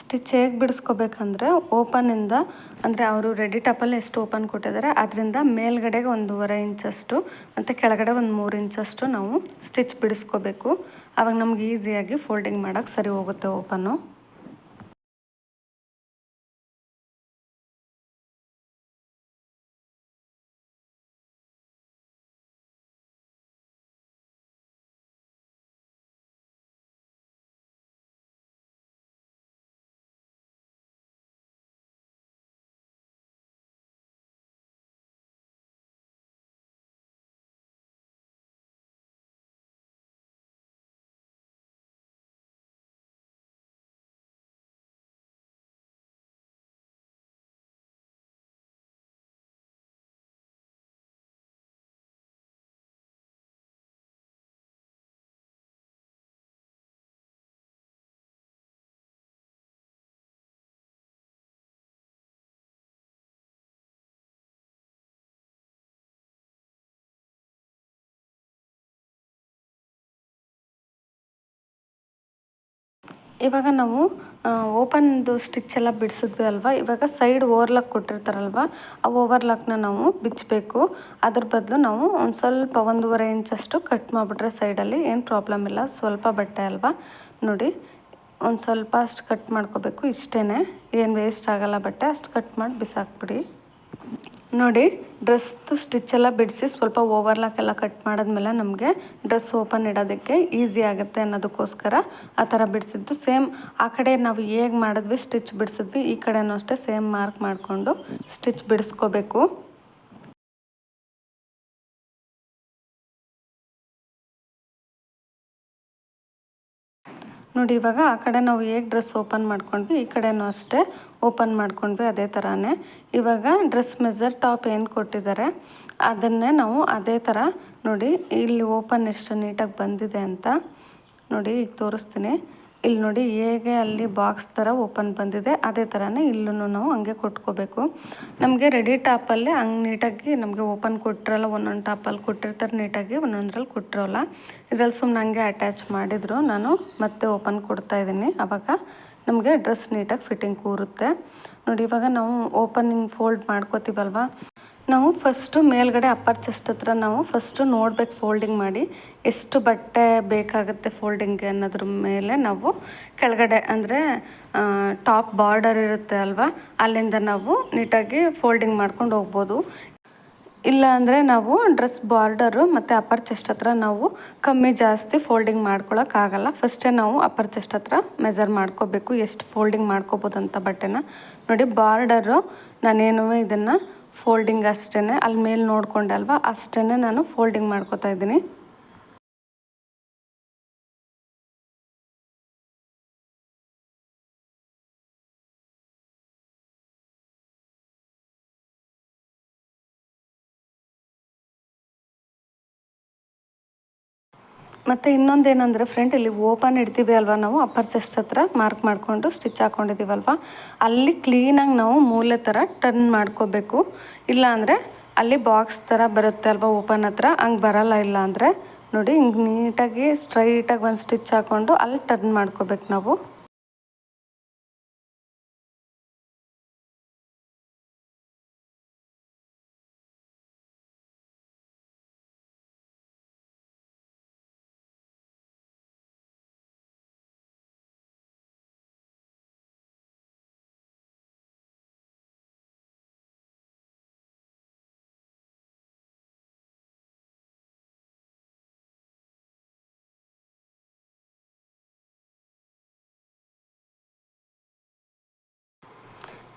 ಸ್ಟಿಚ್ ಹೇಗೆ ಬಿಡಿಸ್ಕೋಬೇಕಂದ್ರೆ ಓಪನಿಂದ ಅಂದರೆ ಅವರು ರೆಡಿ ಟಪಲ್ ಎಷ್ಟು ಓಪನ್ ಕೊಟ್ಟಿದ್ದಾರೆ, ಅದರಿಂದ ಮೇಲ್ಗಡೆಗೆ ಒಂದೂವರೆ ಇಂಚಷ್ಟು ಮತ್ತು ಕೆಳಗಡೆ ಒಂದು ಮೂರು ಇಂಚಷ್ಟು ನಾವು ಸ್ಟಿಚ್ ಬಿಡಿಸ್ಕೋಬೇಕು. ಆವಾಗ ನಮ್ಗೆ ಈಸಿಯಾಗಿ ಫೋಲ್ಡಿಂಗ್ ಮಾಡೋಕ್ಕೆ ಸರಿ ಹೋಗುತ್ತೆ ಓಪನ್ನು ಇವಾಗ ನಾವು ಓಪನ್ದು ಸ್ಟಿಚ್ ಎಲ್ಲ ಬಿಡಿಸಿದ್ವಿ ಅಲ್ವಾ? ಇವಾಗ ಸೈಡ್ ಓವರ್ಲಾಕ್ ಕೊಟ್ಟಿರ್ತಾರಲ್ವ? ಆ ಓವರ್ಲಾಕ್ನ ನಾವು ಬಿಚ್ಚಬೇಕು ಅದ್ರ ಬದಲು ನಾವು ಒಂದು ಸ್ವಲ್ಪ ಒಂದೂವರೆ ಇಂಚಷ್ಟು ಕಟ್ ಮಾಡಿಬಿಟ್ರೆ ಸೈಡಲ್ಲಿ ಏನು ಪ್ರಾಬ್ಲಮ್ ಇಲ್ಲ. ಸ್ವಲ್ಪ ಬಟ್ಟೆ ಅಲ್ವಾ? ನೋಡಿ, ಒಂದು ಸ್ವಲ್ಪ ಅಷ್ಟು ಕಟ್ ಮಾಡ್ಕೋಬೇಕು. ಇಷ್ಟೇ ಏನು ವೇಸ್ಟ್ ಆಗೋಲ್ಲ ಬಟ್ಟೆ. ಅಷ್ಟು ಕಟ್ ಮಾಡಿ ಬಿಸಾಕ್ಬಿಡಿ. ನೋಡಿ ಡ್ರೆಸ್ದು ಸ್ಟಿಚ್ ಎಲ್ಲ ಬಿಡಿಸಿ ಸ್ವಲ್ಪ ಓವರ್ಲಾಕ್ ಎಲ್ಲ ಕಟ್ ಮಾಡಿದ್ಮೇಲೆ ನಮಗೆ ಡ್ರೆಸ್ ಓಪನ್ ಇಡೋದಕ್ಕೆ ಈಸಿ ಆಗುತ್ತೆ ಅನ್ನೋದಕ್ಕೋಸ್ಕರ ಆ ಥರ ಬಿಡಿಸಿದ್ದು. ಸೇಮ್ ಆ ಕಡೆ ನಾವು ಹೇಗೆ ಮಾಡಿದ್ವಿ ಸ್ಟಿಚ್ ಬಿಡಿಸಿದ್ವಿ, ಈ ಕಡೆನೂ ಅಷ್ಟೇ ಸೇಮ್ ಮಾರ್ಕ್ ಮಾಡಿಕೊಂಡು ಸ್ಟಿಚ್ ಬಿಡಿಸ್ಕೋಬೇಕು. ನೋಡಿ ಇವಾಗ ಆ ಕಡೆ ನಾವು ಹೇಗೆ ಡ್ರೆಸ್ ಓಪನ್ ಮಾಡ್ಕೊಂಡ್ವಿ, ಈ ಕಡೆನೂ ಅಷ್ಟೇ ಓಪನ್ ಮಾಡ್ಕೊಂಡ್ವಿ ಅದೇ ಥರನೇ ಇವಾಗ ಡ್ರೆಸ್ ಮೆಜರ್ ಟಾಪ್ ಏನು ಕೊಟ್ಟಿದ್ದಾರೆ, ಅದನ್ನೇ ನಾವು ಅದೇ ಥರ ನೋಡಿ ಇಲ್ಲಿ ಓಪನ್ ಎಷ್ಟು ನೀಟಾಗಿ ಬಂದಿದೆ ಅಂತ ನೋಡಿ ಈಗ ತೋರಿಸ್ತೀನಿ. ಇಲ್ಲಿ ನೋಡಿ ಹೇಗೆ ಅಲ್ಲಿ ಬಾಕ್ಸ್ ಥರ ಓಪನ್ ಬಂದಿದೆ, ಅದೇ ಥರನೇ ಇಲ್ಲೂ ನಾವು ಹಂಗೆ ಕೊಟ್ಕೋಬೇಕು. ನಮಗೆ ರೆಡಿ ಟಾಪಲ್ಲೇ ಹಂಗೆ ನೀಟಾಗಿ ನಮಗೆ ಓಪನ್ ಕೊಟ್ಟಿರಲ್ಲ ಒಂದೊಂದು ಟಾಪಲ್ಲಿ ಕೊಟ್ಟಿರ್ತಾರೆ, ನೀಟಾಗಿ ಒಂದೊಂದ್ರಲ್ಲಿ ಕೊಟ್ಟಿರೋಲ್ಲ ಇದ್ರಲ್ಲಿ ಸುಮ್ಮನೆ ಹಂಗೆ ಅಟ್ಯಾಚ್ ಮಾಡಿದ್ರು ನಾನು, ಮತ್ತೆ ಓಪನ್ ಕೊಡ್ತಾ ಇದ್ದೀನಿ. ಆವಾಗ ನಮಗೆ ಡ್ರೆಸ್ ನೀಟಾಗಿ ಫಿಟ್ಟಿಂಗ್ ಕೂರುತ್ತೆ. ನೋಡಿ ಇವಾಗ ನಾವು ಓಪನಿಂಗ್ ಫೋಲ್ಡ್ ಮಾಡ್ಕೋತೀವಲ್ವ? ನಾವು ಫಸ್ಟು ಮೇಲ್ಗಡೆ ಅಪ್ಪರ್ ಚೆಸ್ಟ್ ಹತ್ರ ನಾವು ಫಸ್ಟು ನೋಡ್ಬೇಕು ಫೋಲ್ಡಿಂಗ್ ಮಾಡಿ. ಎಷ್ಟು ಬಟ್ಟೆ ಬೇಕಾಗುತ್ತೆ ಫೋಲ್ಡಿಂಗ್ ಅನ್ನೋದ್ರ ಮೇಲೆ ನಾವು ಕೆಳಗಡೆ ಅಂದರೆ ಟಾಪ್ ಬಾರ್ಡರ್ ಇರುತ್ತೆ ಅಲ್ವಾ? ಅಲ್ಲಿಂದ ನಾವು ನೀಟಾಗಿ ಫೋಲ್ಡಿಂಗ್ ಮಾಡ್ಕೊಂಡು ಹೋಗ್ಬೋದು. ಇಲ್ಲ ಅಂದರೆ ನಾವು ಡ್ರೆಸ್ ಬಾರ್ಡರು ಮತ್ತು ಅಪ್ಪರ್ ಚೆಸ್ಟ್ ಹತ್ರ ನಾವು ಕಮ್ಮಿ ಜಾಸ್ತಿ ಫೋಲ್ಡಿಂಗ್ ಮಾಡ್ಕೊಳಕ್ಕಾಗಲ್ಲ ಫಸ್ಟೇ ನಾವು ಅಪ್ಪರ್ ಚೆಸ್ಟ್ ಹತ್ರ ಮೆಜರ್ ಮಾಡ್ಕೋಬೇಕು. ಎಷ್ಟು ಫೋಲ್ಡಿಂಗ್ ಮಾಡ್ಕೋಬೋದು ಅಂತ ಬಟ್ಟೆನ. ನೋಡಿ ಬಾರ್ಡರು ನಾನೇನು ಇದನ್ನು ಫೋಲ್ಡಿಂಗ್ ಅಷ್ಟೇ ಅಲ್ಲಿ ಮೇಲೆ ನೋಡ್ಕೊಂಡೆ ಅಷ್ಟೇ ನಾನು ಫೋಲ್ಡಿಂಗ್ ಮಾಡ್ಕೋತಾ ಇದ್ದೀನಿ. ಮತ್ತು ಇನ್ನೊಂದೇನೆಂದರೆ ಫ್ರೆಂಡ್ ಇಲ್ಲಿ ಓಪನ್ ಇಡ್ತೀವಿ ಅಲ್ವಾ ನಾವು? ಅಪ್ಪರ್ ಚೆಸ್ಟ್ ಹತ್ರ ಮಾರ್ಕ್ ಮಾಡಿಕೊಂಡು ಸ್ಟಿಚ್ ಹಾಕ್ಕೊಂಡಿದ್ದೀವಲ್ವ ಅಲ್ಲಿ ಕ್ಲೀನಾಗಿ ನಾವು ಮೂಲೆ ಥರ ಟರ್ನ್ ಮಾಡ್ಕೋಬೇಕು. ಇಲ್ಲ ಅಂದರೆ ಅಲ್ಲಿ ಬಾಕ್ಸ್ ಥರ ಬರುತ್ತೆ ಅಲ್ವಾ ಓಪನ್ ಹತ್ರ? ಹಂಗೆ ಬರಲ್ಲ ಇಲ್ಲ ಅಂದರೆ ನೋಡಿ, ಹಿಂಗೆ ನೀಟಾಗಿ ಸ್ಟ್ರೈಟಾಗಿ ಒಂದು ಸ್ಟಿಚ್ ಹಾಕ್ಕೊಂಡು ಅಲ್ಲಿ ಟರ್ನ್ ಮಾಡ್ಕೋಬೇಕು ನಾವು.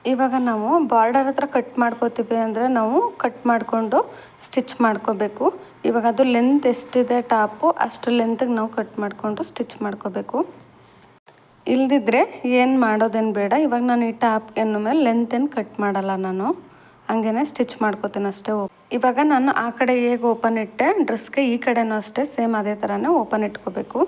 ಇವಾಗ ನಾವು ಬಾರ್ಡರ್ ಹತ್ರ ಕಟ್ ಮಾಡ್ಕೋತೀವಿ ಅಂದರೆ ನಾವು ಕಟ್ ಮಾಡಿಕೊಂಡು ಸ್ಟಿಚ್ ಮಾಡ್ಕೋಬೇಕು. ಇವಾಗ ಅದು ಲೆಂತ್ ಎಷ್ಟಿದೆ ಟಾಪು ಅಷ್ಟು ಲೆಂತಿಗೆ ನಾವು ಕಟ್ ಮಾಡಿಕೊಂಡು ಸ್ಟಿಚ್ ಮಾಡ್ಕೋಬೇಕು. ಇಲ್ದಿದ್ರೆ ಏನು ಮಾಡೋದೇನು ಬೇಡ, ಇವಾಗ ನಾನು ಈ ಟಾಪ್ ಏನು ಮೇಲೆ ಲೆಂತ್ ಏನು ಕಟ್ ಮಾಡಲ್ಲ ನಾನು. ಹಂಗೇನೆ ಸ್ಟಿಚ್ ಮಾಡ್ಕೋತೀನಿ ಅಷ್ಟೇ ಇವಾಗ ನಾನು ಆ ಕಡೆ ಹೇಗೆ ಓಪನ್ ಇಟ್ಟೆ ಡ್ರೆಸ್ಗೆ ಈ ಕಡೆನೂ ಅಷ್ಟೇ ಸೇಮ್ ಅದೇ ಥರನೇ ಓಪನ್ ಇಟ್ಕೋಬೇಕು.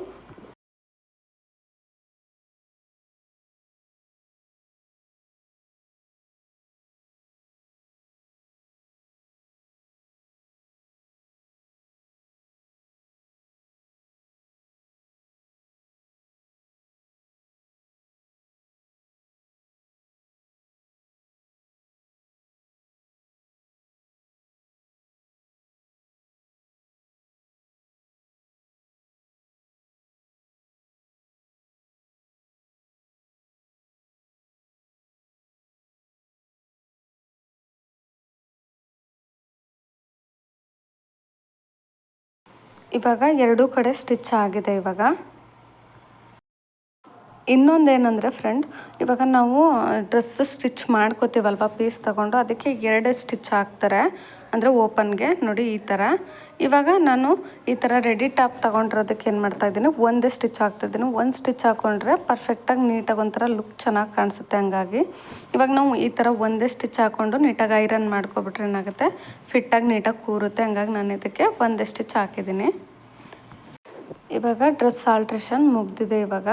ಇವಾಗ ಎರಡೂ ಕಡೆ ಸ್ಟಿಚ್ ಆಗಿದೆ ಇವಾಗ. ಇನ್ನೊಂದೇನೆಂದರೆ ಫ್ರೆಂಡ್, ಇವಾಗ ನಾವು ಡ್ರೆಸ್ ಸ್ಟಿಚ್ ಮಾಡ್ಕೋತೀವಲ್ವ ಪೀಸ್ ತಗೊಂಡು, ಅದಕ್ಕೆ ಎರಡೇ ಸ್ಟಿಚ್ ಹಾಕ್ತಾರೆ. ಅಂದರೆ ಓಪನ್ಗೆ ನೋಡಿ ಈ ಥರ ಇವಾಗ ನಾನು ಈ ಥರ ರೆಡಿ ಟಾಪ್ ತೊಗೊಂಡಿರೋದಕ್ಕೆ ಏನು ಮಾಡ್ತಾಯಿದ್ದೀನಿ ಒಂದೇ ಸ್ಟಿಚ್ ಹಾಕ್ತಿದ್ದೀನಿ ಒಂದು ಸ್ಟಿಚ್ ಹಾಕ್ಕೊಂಡ್ರೆ ಪರ್ಫೆಕ್ಟಾಗಿ ನೀಟಾಗಿ ಒಂಥರ ಲುಕ್ ಚೆನ್ನಾಗಿ ಕಾಣಿಸುತ್ತೆ ಹಂಗಾಗಿ. ಇವಾಗ ನಾವು ಈ ಥರ ಒಂದೇ ಸ್ಟಿಚ್ ಹಾಕ್ಕೊಂಡು ನೀಟಾಗಿ ಐರನ್ ಮಾಡ್ಕೊಬಿಟ್ರೆ ಏನಾಗುತ್ತೆ ಫಿಟ್ಟಾಗಿ ನೀಟಾಗಿ ಕೂರುತ್ತೆ. ಹಂಗಾಗಿ ನಾನು ಇದಕ್ಕೆ ಒಂದೇ ಸ್ಟಿಚ್ ಹಾಕಿದ್ದೀನಿ. ಇವಾಗ ಡ್ರೆಸ್ ಆಲ್ಟ್ರೇಷನ್ ಮುಗ್ದಿದೆ ಇವಾಗ.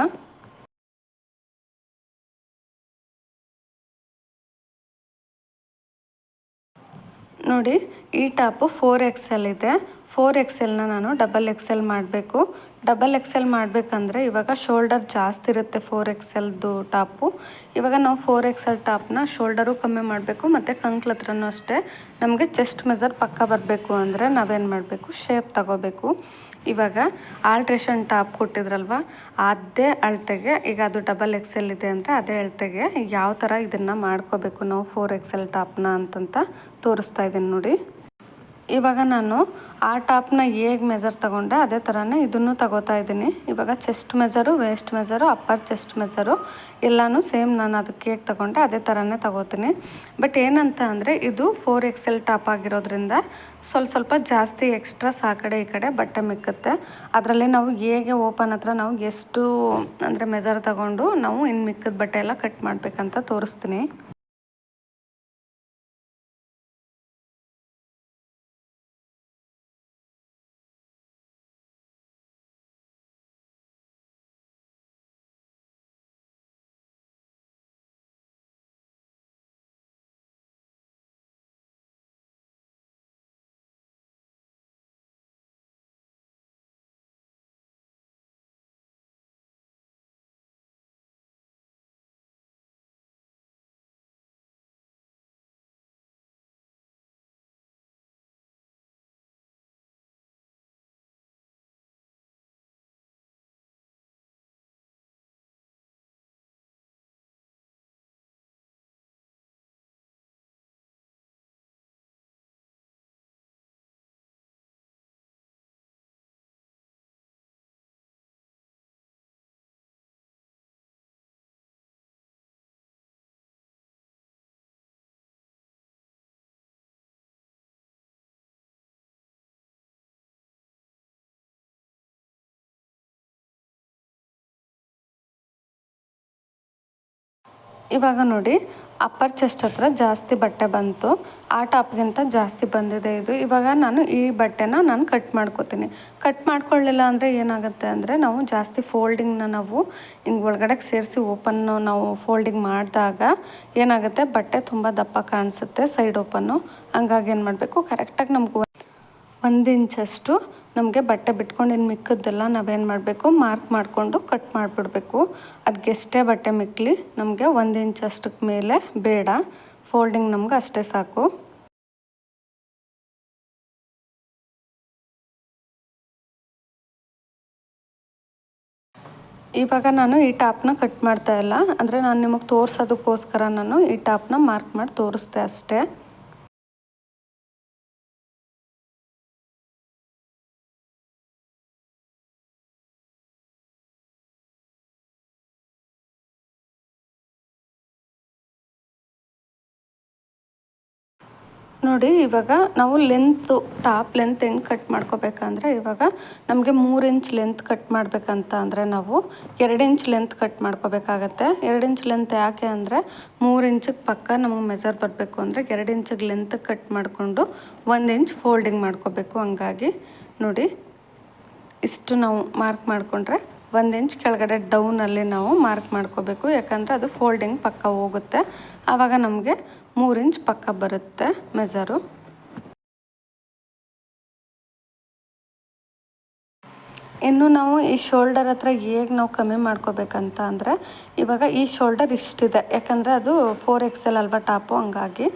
ನೋಡಿ ಈ ಟಾಪು ಫೋರ್ ಎಕ್ಸ್ ಎಲ್ ಇದೆ ಫೋರ್ ಎಕ್ಸೆಲ್ನ ನಾನು ಡಬಲ್ ಎಕ್ಸೆಲ್ ಮಾಡಬೇಕು. ಡಬಲ್ ಎಕ್ಸೆಲ್ ಮಾಡಬೇಕಂದ್ರೆ ಇವಾಗ ಶೋಲ್ಡರ್ ಜಾಸ್ತಿ ಇರುತ್ತೆ ಫೋರ್ ಎಕ್ಸೆಲ್ದು ಟಾಪು. ಇವಾಗ ನಾವು ಫೋರ್ ಎಕ್ಸೆಲ್ ಟಾಪ್ನ ಶೋಲ್ಡರು ಕಮ್ಮಿ ಮಾಡಬೇಕು, ಮತ್ತು ಕಂಕ್ಲ ಹತ್ರನೂ ಅಷ್ಟೇ. ನಮಗೆ ಚೆಸ್ಟ್ ಮೆಜರ್ ಪಕ್ಕ ಬರಬೇಕು ಅಂದರೆ ನಾವೇನು ಮಾಡಬೇಕು? ಶೇಪ್ ತಗೋಬೇಕು. ಇವಾಗ ಆಲ್ಟ್ರೇಷನ್ ಟಾಪ್ ಕೊಟ್ಟಿದ್ರಲ್ವ, ಅದೇ ಅಳತೆಗೆ, ಈಗ ಅದು ಡಬಲ್ ಎಕ್ಸೆಲ್ ಇದೆ ಅಂದರೆ ಅದೇ ಅಳತೆಗೆ ಯಾವ ಥರ ಇದನ್ನು ಮಾಡ್ಕೋಬೇಕು ನಾವು ಫೋರ್ ಎಕ್ಸೆಲ್ ಟಾಪ್ನ ಅಂತಂತ ತೋರಿಸ್ತಾ ಇದ್ದೀನಿ ನೋಡಿ. ಇವಾಗ ನಾನು ಆ ಟಾಪ್ನ ಹೇಗೆ ಮೆಜರ್ ತಗೊಂಡೆ, ಅದೇ ಥರನೇ ಇದನ್ನು ತಗೋತಾ ಇದ್ದೀನಿ. ಇವಾಗ chest measure waist measure upper chest measure ಎಲ್ಲನೂ ಸೇಮ್ ನಾನು ಅದಕ್ಕೆ ಹೇಗೆ ತಗೊಂಡೆ, ಅದೇ ಥರನೇ ತಗೋತೀನಿ. ಬಟ್ ಏನಂತ ಅಂದರೆ, ಇದು ಫೋರ್ ಎಕ್ಸೆಲ್ ಟಾಪ್ ಆಗಿರೋದ್ರಿಂದ ಸ್ವಲ್ಪ ಸ್ವಲ್ಪ ಜಾಸ್ತಿ ಎಕ್ಸ್ಟ್ರಾಸ್ ಆ ಕಡೆ ಈ ಕಡೆ ಬಟ್ಟೆ ಮಿಕ್ಕುತ್ತೆ. ಅದರಲ್ಲಿ ನಾವು ಹೇಗೆ ಓಪನ್ ಹತ್ರ ನಾವು ಎಷ್ಟು ಅಂದರೆ ಮೆಜರ್ ತಗೊಂಡು ನಾವು ಇನ್ನು ಮಿಕ್ಕಿದ ಬಟ್ಟೆ ಎಲ್ಲ ಕಟ್ ಮಾಡಬೇಕಂತ ತೋರಿಸ್ತೀನಿ. ಇವಾಗ ನೋಡಿ ಅಪ್ಪರ್ ಚೆಸ್ಟ್ ಹತ್ರ ಜಾಸ್ತಿ ಬಟ್ಟೆ ಬಂತು. ಆ ಟಾಪ್ಗಿಂತ ಜಾಸ್ತಿ ಬಂದಿದೆ ಇದು. ಇವಾಗ ನಾನು ಈ ಬಟ್ಟೆನ ನಾನು ಕಟ್ ಮಾಡ್ಕೋತೀನಿ. ಕಟ್ ಮಾಡ್ಕೊಳ್ಳಿಲ್ಲ ಅಂದರೆ ಏನಾಗುತ್ತೆ ಅಂದರೆ, ನಾವು ಜಾಸ್ತಿ ಫೋಲ್ಡಿಂಗ್ನ ನಾವು ಹಿಂಗೆ ಒಳಗಡೆ ಸೇರಿಸಿ ಓಪನ್ನು ನಾವು ಫೋಲ್ಡಿಂಗ್ ಮಾಡಿದಾಗ ಏನಾಗುತ್ತೆ, ಬಟ್ಟೆ ತುಂಬ ದಪ್ಪ ಕಾಣಿಸುತ್ತೆ ಸೈಡ್ ಓಪನ್ನು ಹಂಗಾಗಿ ಏನು ಮಾಡಬೇಕು ಕರೆಕ್ಟಾಗಿ ನಮಗೆ ಒಂದು ಇಂಚಷ್ಟು ನಮಗೆ ಬಟ್ಟೆ ಬಿಟ್ಕೊಂಡು ಇನ್ನು ಮಿಕ್ಕದ್ದೆಲ್ಲ ನಾವೇನು ಮಾಡಬೇಕು? ಮಾರ್ಕ್ ಮಾಡಿಕೊಂಡು ಕಟ್ ಮಾಡಿಬಿಡ್ಬೇಕು. ಅದಕ್ಕೆಷ್ಟೇ ಬಟ್ಟೆ ಮಿಕ್ಕಲಿ ನಮಗೆ ಒಂದು ಇಂಚ್ ಅಷ್ಟಕ್ಕೆ ಮೇಲೆ ಬೇಡ. ಫೋಲ್ಡಿಂಗ್ ನಮ್ಗೆ ಅಷ್ಟೇ ಸಾಕು. ಇವಾಗ ನಾನು ಈ ಟಾಪ್ನ ಕಟ್ ಮಾಡ್ತಾ ಇಲ್ಲ. ಅಂದರೆ ನಾನು ನಿಮಗೆ ತೋರಿಸೋದಕ್ಕೋಸ್ಕರ ನಾನು ಈ ಟಾಪ್ನ ಮಾರ್ಕ್ ಮಾಡಿ ತೋರಿಸ್ದೆ ಅಷ್ಟೇ. ನೋಡಿ, ಇವಾಗ ನಾವು ಲೆಂತು ಟಾಪ್ ಲೆಂತ್ ಹೆಂಗೆ ಕಟ್ ಮಾಡ್ಕೋಬೇಕಂದ್ರೆ, ಇವಾಗ ನಮಗೆ ಮೂರು ಇಂಚ್ ಲೆಂತ್ ಕಟ್ ಮಾಡಬೇಕಂತ ಅಂದರೆ ನಾವು ಎರಡು ಇಂಚ್ ಲೆಂತ್ ಕಟ್ ಮಾಡ್ಕೋಬೇಕಾಗತ್ತೆ. ಎರಡು ಇಂಚ್ ಲೆಂತ್ ಯಾಕೆ ಅಂದರೆ, ಮೂರು ಇಂಚಿಗೆ ಪಕ್ಕ ನಮಗೆ ಮೆಜರ್ ಬರಬೇಕು ಅಂದರೆ ಎರಡು ಇಂಚಿಗೆ ಲೆಂತ್ ಕಟ್ ಮಾಡಿಕೊಂಡು ಒಂದು ಇಂಚ್ ಫೋಲ್ಡಿಂಗ್ ಮಾಡ್ಕೋಬೇಕು. ಹಂಗಾಗಿ ನೋಡಿ, ಇಷ್ಟು ನಾವು ಮಾರ್ಕ್ ಮಾಡಿಕೊಂಡ್ರೆ ಒಂದು ಇಂಚ್ ಕೆಳಗಡೆ ಡೌನಲ್ಲಿ ನಾವು ಮಾರ್ಕ್ ಮಾಡ್ಕೋಬೇಕು. ಯಾಕಂದರೆ ಅದು ಫೋಲ್ಡಿಂಗ್ ಪಕ್ಕ ಹೋಗುತ್ತೆ. ಆವಾಗ ನಮಗೆ ಮೂರು ಇಂಚ್ ಪಕ್ಕ ಬರುತ್ತೆ ಮೆಜರು ಇನ್ನು ನಾವು ಈ ಶೋಲ್ಡರ್ ಹತ್ರ ಹೇಗೆ ನಾವು ಕಮ್ಮಿ ಮಾಡ್ಕೋಬೇಕಂತ ಅಂದರೆ, ಇವಾಗ ಈ ಶೋಲ್ಡರ್ ಇಷ್ಟಿದೆ. ಯಾಕಂದರೆ ಅದು ಫೋರ್ ಎಕ್ಸ್ ಎಲ್ ಅಲ್ವಾ ಟಾಪು ಹಂಗಾಗಿ.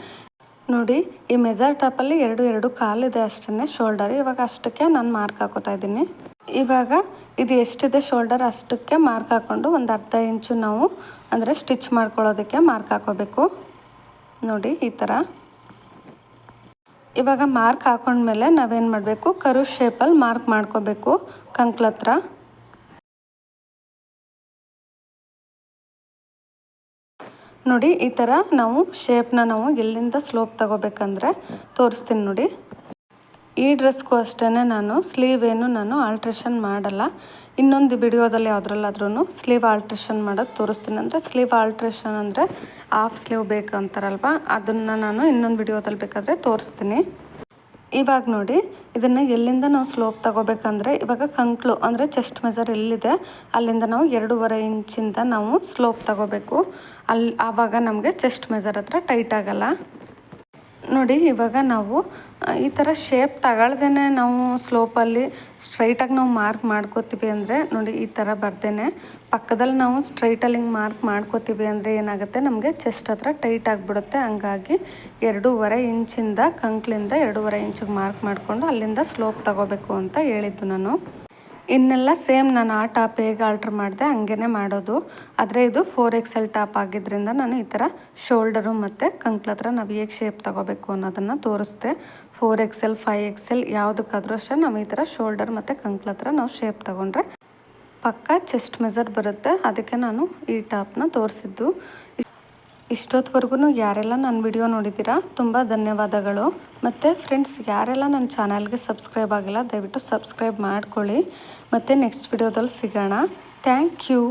ನೋಡಿ, ಈ ಮೆಜರ್ ಟಾಪಲ್ಲಿ ಎರಡು ಎರಡು ಕಾಲಿದೆ ಅಷ್ಟೇ ಶೋಲ್ಡರ್ ಇವಾಗ ಅಷ್ಟಕ್ಕೆ ನಾನು ಮಾರ್ಕ್ ಹಾಕೋತಾ ಇದ್ದೀನಿ. ಇವಾಗ ಇದು ಎಷ್ಟಿದೆ ಶೋಲ್ಡರ್ ಅಷ್ಟಕ್ಕೆ ಮಾರ್ಕ್ ಹಾಕ್ಕೊಂಡು ಒಂದು ಅರ್ಧ ಇಂಚು ನಾವು ಅಂದರೆ ಸ್ಟಿಚ್ ಮಾಡ್ಕೊಳ್ಳೋದಕ್ಕೆ ಮಾರ್ಕ್ ಹಾಕೋಬೇಕು. ನೋಡಿ ಈ ಥರ ಇವಾಗ ಮಾರ್ಕ್ ಹಾಕೊಂಡ್ಮೇಲೆ ನಾವೇನು ಮಾಡಬೇಕು? ಕರು ಶೇಪಲ್ಲಿ ಮಾರ್ಕ್ ಮಾಡ್ಕೋಬೇಕು ಕಂಕ್ಳತ್ರ ನೋಡಿ ಈ ಥರ ನಾವು ಶೇಪ್ನ ನಾವು ಎಲ್ಲಿಂದ ಸ್ಲೋಪ್ ತಗೋಬೇಕಂದ್ರೆ ತೋರಿಸ್ತೀನಿ ನೋಡಿ. ಈ ಡ್ರೆಸ್ಗೂ ಅಷ್ಟೇ ನಾನು ಸ್ಲೀವ್ ಏನು ನಾನು ಆಲ್ಟ್ರೇಷನ್ ಮಾಡಲ್ಲ. ಇನ್ನೊಂದು ವಿಡಿಯೋದಲ್ಲಿ ಯಾವುದ್ರಲ್ಲಾದ್ರೂ ಸ್ಲೀವ್ ಆಲ್ಟ್ರೇಷನ್ ಮಾಡೋದು ತೋರಿಸ್ತೀನಿ ಅಂದರೆ ಸ್ಲೀವ್ ಆಲ್ಟ್ರೇಷನ್ ಅಂದರೆ ಹಾಫ್ ಸ್ಲೀವ್ ಬೇಕು ಅಂತಾರಲ್ವ? ಅದನ್ನು ನಾನು ಇನ್ನೊಂದು ವಿಡಿಯೋದಲ್ಲಿ ಬೇಕಾದರೆ ತೋರಿಸ್ತೀನಿ. ಇವಾಗ ನೋಡಿ, ಇದನ್ನು ಎಲ್ಲಿಂದ ನಾವು ಸ್ಲೋಪ್ ತಗೋಬೇಕಂದ್ರೆ ಇವಾಗ ಕಂಕ್ಳು ಅಂದರೆ ಚೆಸ್ಟ್ ಮೆಜರ್ ಎಲ್ಲಿದೆ, ಅಲ್ಲಿಂದ ನಾವು ಎರಡೂವರೆ ಇಂಚಿಂದ ನಾವು ಸ್ಲೋಪ್ ತಗೋಬೇಕು. ಅಲ್ಲಿ ಆವಾಗ ನಮಗೆ ಚೆಸ್ಟ್ ಮೆಜರ್ ಹತ್ರ ಟೈಟ್ ಆಗಲ್ಲ. ನೋಡಿ, ಇವಾಗ ನಾವು ಈ ಥರ ಶೇಪ್ ತಗೊಳ್ದೇ ನಾವು ಸ್ಲೋಪಲ್ಲಿ ಸ್ಟ್ರೈಟಾಗಿ ನಾವು ಮಾರ್ಕ್ ಮಾಡ್ಕೋತೀವಿ ಅಂದರೆ, ನೋಡಿ, ಈ ಥರ ಬರ್ದೇನೆ. ಪಕ್ಕದಲ್ಲಿ ನಾವು ಸ್ಟ್ರೈಟಲ್ಲಿ ಹಿಂಗೆ ಮಾರ್ಕ್ ಮಾಡ್ಕೋತೀವಿ ಅಂದರೆ ಏನಾಗುತ್ತೆ? ನಮಗೆ ಚೆಸ್ಟ್ ಹತ್ರ ಟೈಟ್ ಆಗಿಬಿಡುತ್ತೆ. ಹಂಗಾಗಿ ಎರಡೂವರೆ ಇಂಚಿಂದ, ಕಂಕ್ಳಿಂದ ಎರಡೂವರೆ ಇಂಚಿಗೆ ಮಾರ್ಕ್ ಮಾಡಿಕೊಂಡು ಅಲ್ಲಿಂದ ಸ್ಲೋಪ್ ತಗೋಬೇಕು ಅಂತ ಹೇಳಿದ್ದು ನಾನು. ಇನ್ನೆಲ್ಲ ಸೇಮ್ ನಾನು ಆ ಟಾಪ್ ಹೇಗೆ ಆಲ್ಟ್ರ್ ಮಾಡಿದೆ ಹಂಗೇ ಮಾಡೋದು. ಆದರೆ ಇದು ಫೋರ್ ಎಕ್ಸೆಲ್ ಟಾಪ್ ಆಗಿದ್ದರಿಂದ ನಾನು ಈ ಥರ ಶೋಲ್ಡರು ಮತ್ತು ಕಂಕ್ಲ ಹತ್ರ ನಾವು ಹೇಗೆ ಶೇಪ್ ತೊಗೋಬೇಕು ಅನ್ನೋದನ್ನು ತೋರಿಸ್ದೆ. ಫೋರ್ ಎಕ್ಸೆಲ್ ಫೈವ್ ಎಕ್ಸೆಲ್ ಯಾವುದಕ್ಕಾದ್ರೂ ಅಷ್ಟೇ ನಾವು ಈ ಥರ ಶೋಲ್ಡರ್ ಮತ್ತು ಕಂಕ್ಲ ಹತ್ರ ನಾವು ಶೇಪ್ ತೊಗೊಂಡ್ರೆ ಪಕ್ಕ ಚೆಸ್ಟ್ ಮೆಜರ್ ಬರುತ್ತೆ. ಅದಕ್ಕೆ ನಾನು ಈ ಟಾಪ್ನ ತೋರಿಸಿದ್ದು. ಇಷ್ಟೊತ್ತವರೆಗೂ ಯಾರೆಲ್ಲ ನನ್ನ ವಿಡಿಯೋ ನೋಡಿದ್ದೀರಾ, ತುಂಬ ಧನ್ಯವಾದಗಳು. ಮತ್ತು ಫ್ರೆಂಡ್ಸ್ ಯಾರೆಲ್ಲ ನನ್ನ ಚಾನಲ್ಗೆ ಸಬ್ಸ್ಕ್ರೈಬ್ ಆಗಿಲ್ಲ, ದಯವಿಟ್ಟು ಸಬ್ಸ್ಕ್ರೈಬ್ ಮಾಡಿಕೊಳ್ಳಿ. ಮತ್ತು ನೆಕ್ಸ್ಟ್ ವಿಡಿಯೋದಲ್ಲಿ ಸಿಗೋಣ. Thank you